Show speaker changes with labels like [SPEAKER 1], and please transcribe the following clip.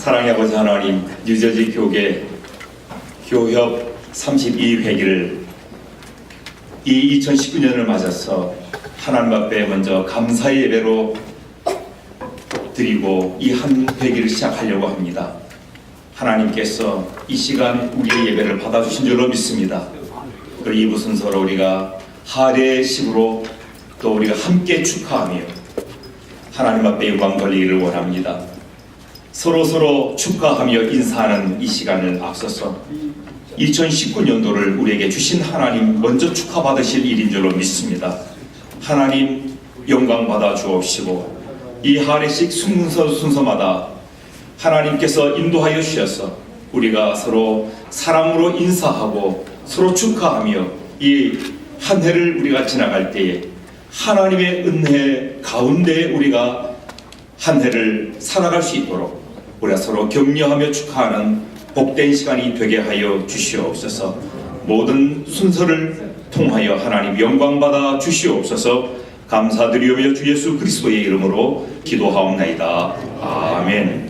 [SPEAKER 1] 사랑의 아버지 하나님 뉴저지 교계 교협 32회기를 이 2019년을 맞아서 하나님 앞에 먼저 감사의 예배로 드리고 이 한 회기를 시작하려고 합니다. 하나님께서 이 시간 우리의 예배를 받아주신 줄로 믿습니다. 그리고 이부 순서로 우리가 하례식으로 또 우리가 함께 축하하며 하나님 앞에 영광 돌리기를 원합니다. 서로 서로 축하하며 인사하는 이 시간을 앞서서 2019년도를 우리에게 주신 하나님 먼저 축하받으실 일인 줄로 믿습니다. 하나님 영광 받아 주옵시고 이 하례식 순서 순서마다 하나님께서 인도하여 주셔서 우리가 서로 사랑으로 인사하고 서로 축하하며 이 한 해를 우리가 지나갈 때에 하나님의 은혜 가운데 우리가 한 해를 살아갈 수 있도록 우리가 서로 격려하며 축하하는 복된 시간이 되게 하여 주시옵소서. 모든 순서를 통하여 하나님 영광 받아 주시옵소서. 감사드리오며 주 예수 그리스도의 이름으로 기도하옵나이다. 아멘.